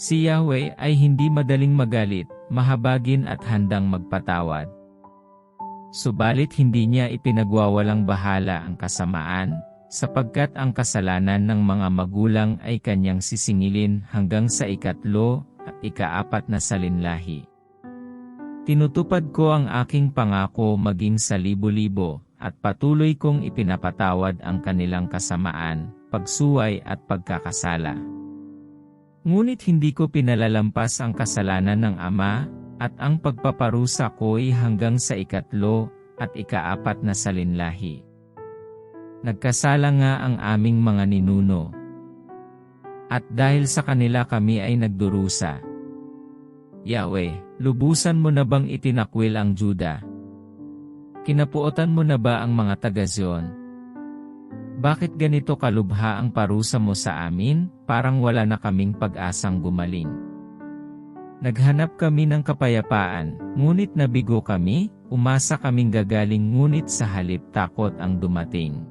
Si Yahweh ay hindi madaling magalit, mahabagin at handang magpatawad. Subalit hindi niya ipinagwawalang bahala ang kasamaan, sapagkat ang kasalanan ng mga magulang ay kanyang sisingilin hanggang sa ikatlo at ikaapat na salinlahi. Tinutupad ko ang aking pangako maging sa libo-libo, at patuloy kong ipinapatawad ang kanilang kasamaan, pagsuway at pagkakasala. Ngunit hindi ko pinalalampas ang kasalanan ng Ama, at ang pagpaparusa ko'y hanggang sa ikatlo at ikaapat na salinlahi. Nagkasala nga ang aming mga ninuno. At dahil sa kanila kami ay nagdurusa. Yahweh, lubusan mo na bang itinakwil ang Juda? Kinapuotan mo na ba ang mga taga-Zion? Bakit ganito kalubha ang parusa mo sa amin, parang wala na kaming pag-asang gumaling? Naghanap kami ng kapayapaan, ngunit nabigo kami, umasa kaming gagaling ngunit sa halip takot ang dumating.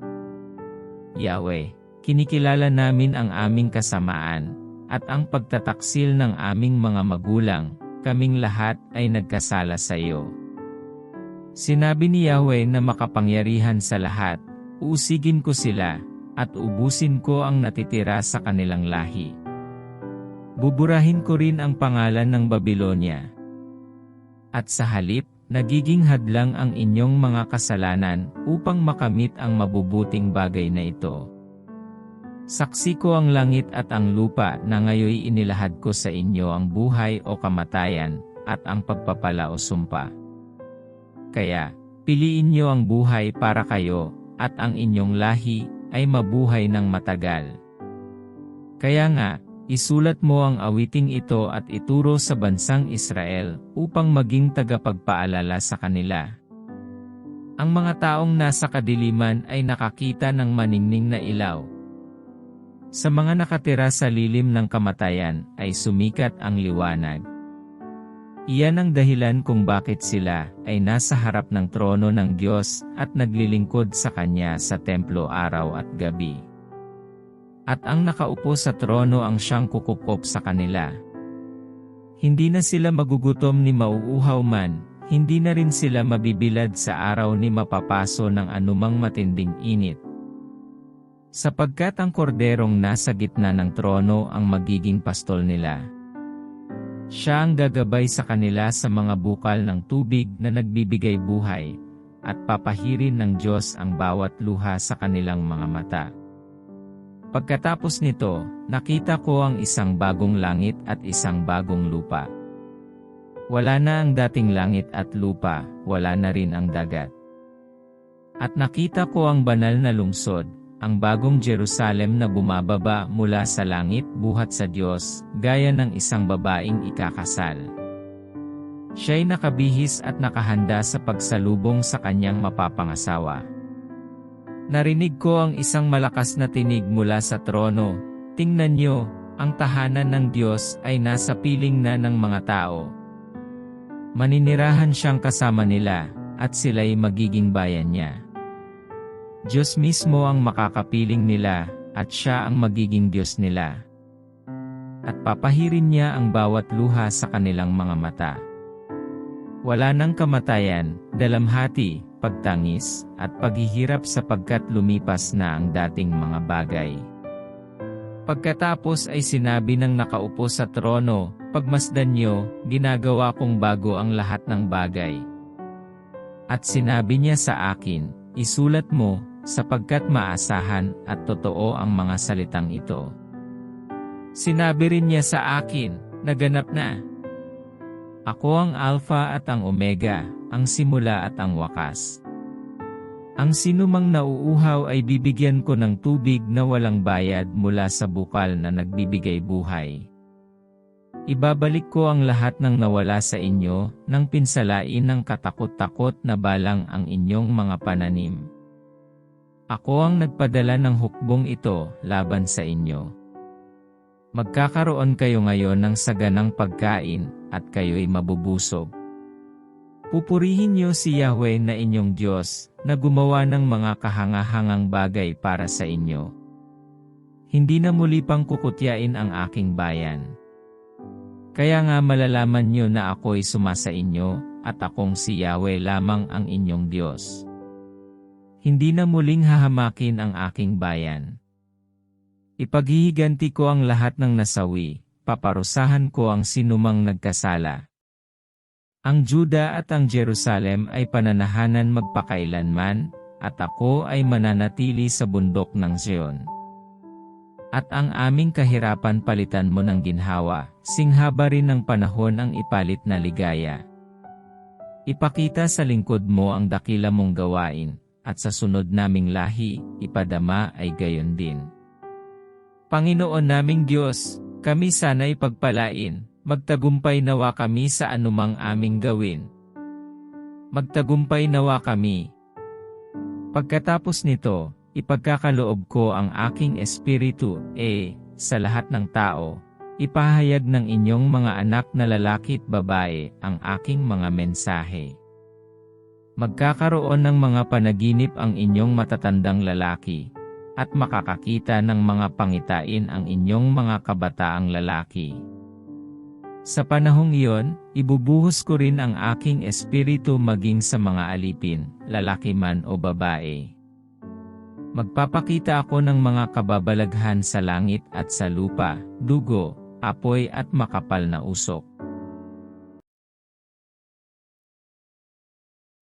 Yahweh, kinikilala namin ang aming kasamaan, at ang pagtataksil ng aming mga magulang, kaming lahat ay nagkasala sa iyo. Sinabi ni Yahweh na makapangyarihan sa lahat, uusigin ko sila, at ubusin ko ang natitira sa kanilang lahi. Buburahin ko rin ang pangalan ng Babylonia. At sa halip, nagiging hadlang ang inyong mga kasalanan upang makamit ang mabubuting bagay na ito. Saksi ko ang langit at ang lupa na ngayoy inilahad ko sa inyo ang buhay o kamatayan at ang pagpapala o sumpa. Kaya, piliin niyo ang buhay para kayo at ang inyong lahi ay mabuhay ng matagal. Kaya nga, Isulat mo ang awiting ito at ituro sa bansang Israel upang maging tagapagpaalala sa kanila. Ang mga taong nasa kadiliman ay nakakita ng maningning na ilaw. Sa mga nakatira sa lilim ng kamatayan ay sumikat ang liwanag. Iyan ang dahilan kung bakit sila ay nasa harap ng trono ng Diyos at naglilingkod sa Kanya sa templo araw at gabi at ang nakaupo sa trono ang siyang kukupop sa kanila. Hindi na sila magugutom ni mauuhaw man, hindi na rin sila mabibilad sa araw ni mapapaso ng anumang matinding init. Sapagkat ang korderong nasa gitna ng trono ang magiging pastol nila. Siya ang gagabay sa kanila sa mga bukal ng tubig na nagbibigay buhay, at papahirin ng Diyos ang bawat luha sa kanilang mga mata. Pagkatapos nito, nakita ko ang isang bagong langit at isang bagong lupa. Wala na ang dating langit at lupa, wala na rin ang dagat. At nakita ko ang banal na lungsod, ang bagong Jerusalem na bumababa mula sa langit buhat sa Diyos, gaya ng isang babaeng ikakasal. Siya'y nakabihis at nakahanda sa pagsalubong sa kanyang mapapangasawa. Narinig ko ang isang malakas na tinig mula sa trono. Tingnan niyo, ang tahanan ng Diyos ay nasa piling na ng mga tao. Maninirahan siyang kasama nila, at sila'y magiging bayan niya. Diyos mismo ang makakapiling nila, at siya ang magiging Diyos nila. At papahirin niya ang bawat luha sa kanilang mga mata. Wala nang kamatayan, dalamhati, pagtangis, at paghihirap sapagkat lumipas na ang dating mga bagay. Pagkatapos ay sinabi ng nakaupo sa trono, Pagmasdan niyo, ginagawa kong bago ang lahat ng bagay. At sinabi niya sa akin, Isulat mo, sapagkat maasahan at totoo ang mga salitang ito. Sinabi rin niya sa akin, naganap na. Ako ang Alpha at ang Omega, ang simula at ang wakas. Ang sinumang nauuhaw ay bibigyan ko ng tubig na walang bayad mula sa bukal na nagbibigay buhay. Ibabalik ko ang lahat ng nawala sa inyo, nang pinsalain ng katakot-takot na balang ang inyong mga pananim. Ako ang nagpadala ng hukbong ito laban sa inyo. Magkakaroon kayo ngayon ng saganang pagkain, at kayo'y mabubusog. Pupurihin niyo si Yahweh na inyong Diyos, na gumawa ng mga kahangahangang bagay para sa inyo. Hindi na muli pang kukutyain ang aking bayan. Kaya nga malalaman nyo na ako'y sumasa inyo, at akong si Yahweh lamang ang inyong Diyos. Hindi na muling hahamakin ang aking bayan. Ipaghihiganti ko ang lahat ng nasawi, paparusahan ko ang sinumang nagkasala. Ang Juda at ang Jerusalem ay pananahanan magpakailanman, at ako ay mananatili sa bundok ng Zion. At ang aming kahirapan palitan mo ng ginhawa, singhaba rin ng panahon ang ipalit na ligaya. Ipakita sa lingkod mo ang dakila mong gawain, at sa sunod naming lahi, ipadama ay gayon din. Panginoon naming Diyos, kami sana'y pagpalain, magtagumpay nawa kami sa anumang aming gawin. Magtagumpay nawa kami. Pagkatapos nito, ipagkakaloob ko ang aking espiritu, e, sa lahat ng tao, ipahayag ng inyong mga anak na lalaki at babae ang aking mga mensahe. Magkakaroon ng mga panaginip ang inyong matatandang lalaki, at makakakita ng mga pangitain ang inyong mga kabataang lalaki. Sa panahong iyon, ibubuhos ko rin ang aking espiritu maging sa mga alipin, lalaki man o babae. Magpapakita ako ng mga kababalaghan sa langit at sa lupa, dugo, apoy at makapal na usok.